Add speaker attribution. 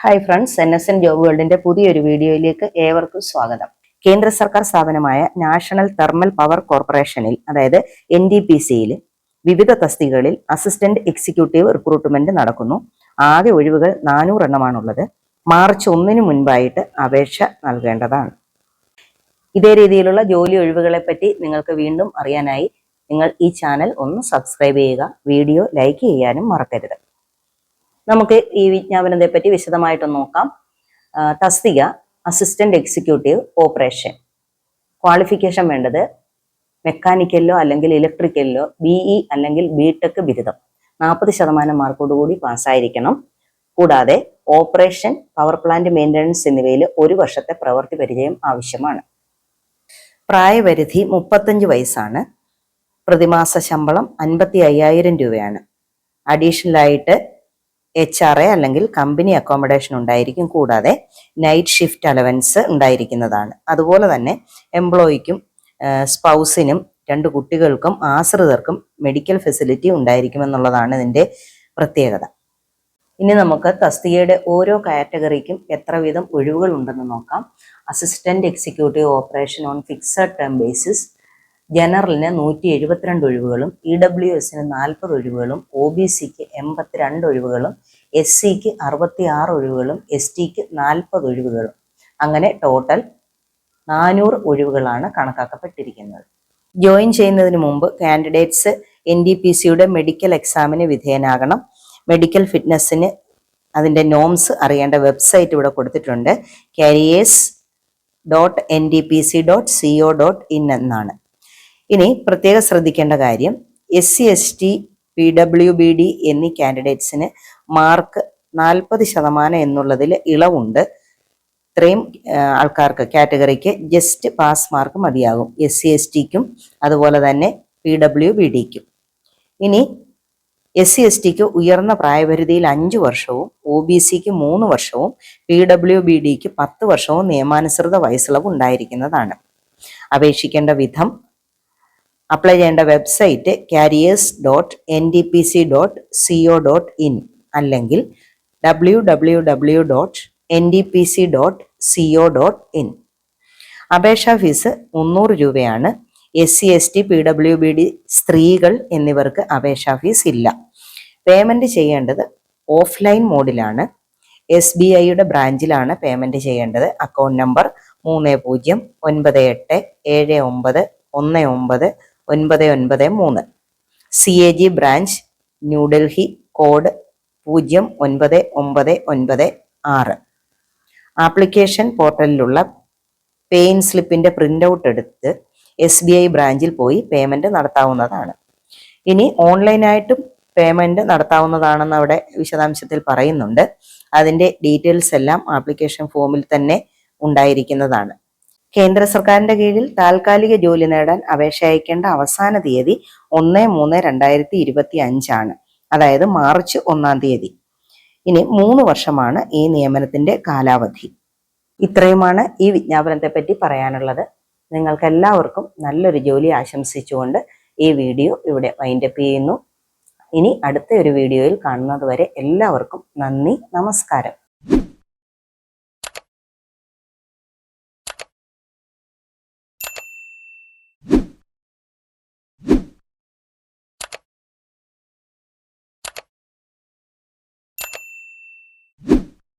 Speaker 1: Hi friends N S N job വേൾഡിന്റെ പുതിയൊരു വീഡിയോയിലേക്ക് ഏവർക്കും സ്വാഗതം. കേന്ദ്ര സർക്കാർ സ്ഥാപനമായ നാഷണൽ തെർമൽ പവർ കോർപ്പറേഷനിൽ അതായത് എൻ ഡി പി സിയിൽ വിവിധ തസ്തികകളിൽ അസിസ്റ്റന്റ് എക്സിക്യൂട്ടീവ് റിക്രൂട്ട്മെന്റ് നടക്കുന്നു. ആകെ ഒഴിവുകൾ നാനൂറെണ്ണമാണുള്ളത്. മാർച്ച് ഒന്നിന് മുൻപായിട്ട് അപേക്ഷ നൽകേണ്ടതാണ്. ഇതേ രീതിയിലുള്ള ജോലി ഒഴിവുകളെ പറ്റി നിങ്ങൾക്ക് വീണ്ടും അറിയാനായി നിങ്ങൾ ഈ ചാനൽ ഒന്ന് സബ്സ്ക്രൈബ് ചെയ്യുക വീഡിയോ ലൈക്ക് ചെയ്യാനും മറക്കരുത്. നമുക്ക് ഈ വിജ്ഞാപനത്തെ പറ്റി വിശദമായിട്ട് നോക്കാം. തസ്തിക അസിസ്റ്റന്റ് എക്സിക്യൂട്ടീവ് ഓപ്പറേഷൻ ക്വാളിഫിക്കേഷൻ വേണ്ടത് മെക്കാനിക്കലിലോ അല്ലെങ്കിൽ ഇലക്ട്രിക്കലിലോ ബിഇ അല്ലെങ്കിൽ ബി ടെക് ബിരുദം. നാൽപ്പത് ശതമാനം മാർക്കോടുകൂടി പാസ്സായിരിക്കണം. കൂടാതെ ഓപ്പറേഷൻ പവർ പ്ലാന്റ് മെയിന്റനൻസ് എന്നിവയിൽ ഒരു വർഷത്തെ പ്രവൃത്തി പരിചയം ആവശ്യമാണ്. പ്രായപരിധി മുപ്പത്തഞ്ച് വയസ്സാണ്. പ്രതിമാസ ശമ്പളം അൻപത്തി അയ്യായിരം രൂപയാണ്. അഡീഷണൽ ആയിട്ട് എച്ച് ആർ എ അല്ലെങ്കിൽ കമ്പനി അക്കോമഡേഷൻ ഉണ്ടായിരിക്കും കൂടാതെ നൈറ്റ് ഷിഫ്റ്റ് അലവൻസ് ഉണ്ടായിരിക്കുന്നതാണ്. അതുപോലെ തന്നെ എംപ്ലോയിക്കും സ്പൗസിനും രണ്ട് കുട്ടികൾക്കും ആശ്രിതർക്കും മെഡിക്കൽ ഫെസിലിറ്റി ഉണ്ടായിരിക്കുമെന്നുള്ളതാണ് ഇതിന്റെ പ്രത്യേകത. ഇനി നമുക്ക് തസ്തികയുടെ ഓരോ കാറ്റഗറിക്കും എത്ര വീതം ഒഴിവുകൾ ഉണ്ടെന്ന് നോക്കാം. Assistant executive operation on fixed term basis ജനറലിന് നൂറ്റി എഴുപത്തിരണ്ട് ഒഴിവുകളും ഇ ഡബ്ല്യു എസിന് നാൽപ്പത് ഒഴിവുകളും ഒ ബി സിക്ക് എൺപത്തിരണ്ട് ഒഴിവുകളും എസ് സിക്ക് അറുപത്തി ആറ് ഒഴിവുകളും എസ് ടിക്ക് നാൽപ്പത് ഒഴിവുകളും. അങ്ങനെ ടോട്ടൽ നാനൂറ് ഒഴിവുകളാണ് കണക്കാക്കപ്പെട്ടിരിക്കുന്നത്. ജോയിൻ ചെയ്യുന്നതിന് മുമ്പ് കാൻഡിഡേറ്റ്സ് എൻ ഡി പി സിയുടെ മെഡിക്കൽ എക്സാമിന് വിധേയനാകണം. മെഡിക്കൽ ഫിറ്റ്നസ്സിന് അതിന്റെ നോംസ് അറിയേണ്ട വെബ്സൈറ്റ് ഇവിടെ കൊടുത്തിട്ടുണ്ട്. Careers dot N D P C dot C O dot in എന്നാണ്. ഇനി പ്രത്യേകം ശ്രദ്ധിക്കേണ്ട കാര്യം S C S T P W B D എന്നീ കാൻഡിഡേറ്റ്സിന് മാർക്ക് നാൽപ്പത് ശതമാനം എന്നുള്ളതിൽ ഇളവുണ്ട്. ഇത്രയും ആൾക്കാർക്ക് കാറ്റഗറിക്ക് ജസ്റ്റ് പാസ് മാർക്ക് മതിയാകും. എസ് സി എസ് ടിക്കും അതുപോലെ തന്നെ പി ഡബ്ല്യു ബി ഡിക്കും ഇനി എസ് സി എസ് ടിക്ക് ഉയർന്ന പ്രായപരിധിയിൽ അഞ്ച് വർഷവും ഒ ബി സിക്ക് മൂന്ന് വർഷവും പി ഡബ്ല്യു ബി ഡിക്ക് പത്ത് വർഷവും നിയമാനുസൃത വയസ്സിളവ് ഉണ്ടായിരിക്കുന്നതാണ്. അപേക്ഷിക്കേണ്ട വിധം അപ്ലൈ ചെയ്യേണ്ട website careers dot N D P C dot C O dot in അല്ലെങ്കിൽ W W W dot N D P C dot C O dot in അപേക്ഷാ ഫീസ് മുന്നൂറ് രൂപയാണ്. S C S T P W B D സ്ത്രീകൾ എന്നിവർക്ക് അപേക്ഷാ fees ഇല്ല. Payment ചെയ്യേണ്ടത് offline മോഡിലാണ്. S B ഐയുടെ ബ്രാഞ്ചിലാണ് പേയ്മെന്റ് ചെയ്യേണ്ടത്. അക്കൗണ്ട് നമ്പർ മൂന്ന് പൂജ്യം ഒൻപത് എട്ട് ഏഴ് ഒമ്പത് ഒന്ന് ഒമ്പത് ഒൻപത് ഒൻപത് മൂന്ന്. C A G branch New Delhi code പൂജ്യം ഒൻപത് ഒമ്പത് ഒൻപത് ആറ്. ആപ്ലിക്കേഷൻ പോർട്ടലിലുള്ള പെയിൻ സ്ലിപ്പിന്റെ പ്രിന്റ് ഔട്ട് എടുത്ത് എസ് ബി ഐ ബ്രാഞ്ചിൽ പോയി പേയ്മെന്റ് നടത്താവുന്നതാണ്. ഇനി ഓൺലൈനായിട്ടും പേയ്മെന്റ് നടത്താവുന്നതാണെന്ന് അവിടെ വിശദാംശത്തിൽ പറയുന്നുണ്ട്. അതിന്റെ ഡീറ്റെയിൽസ് എല്ലാം ആപ്ലിക്കേഷൻ ഫോമിൽ തന്നെ ഉണ്ടായിരിക്കുന്നതാണ്. കേന്ദ്ര സർക്കാരിന്റെ കീഴിൽ താൽക്കാലിക ജോലി നേടാൻ അപേക്ഷ അയക്കേണ്ട അവസാന തീയതി ഒന്ന് മൂന്ന് രണ്ടായിരത്തി ഇരുപത്തി അഞ്ചാണ് അതായത് മാർച്ച് ഒന്നാം തീയതി. ഇനി മൂന്ന് വർഷമാണ് ഈ നിയമനത്തിന്റെ കാലാവധി. ഇത്രയുമാണ് ഈ വിജ്ഞാപനത്തെ പറ്റി പറയാനുള്ളത്. നിങ്ങൾക്കെല്ലാവർക്കും നല്ലൊരു ജോലി ആശംസിച്ചുകൊണ്ട് ഈ വീഡിയോ ഇവിടെ വൈൻഡപ്പ് ചെയ്യുന്നു. ഇനി അടുത്ത ഒരു വീഡിയോയിൽ കാണുന്നത് വരെ എല്ലാവർക്കും നന്ദി നമസ്കാരം.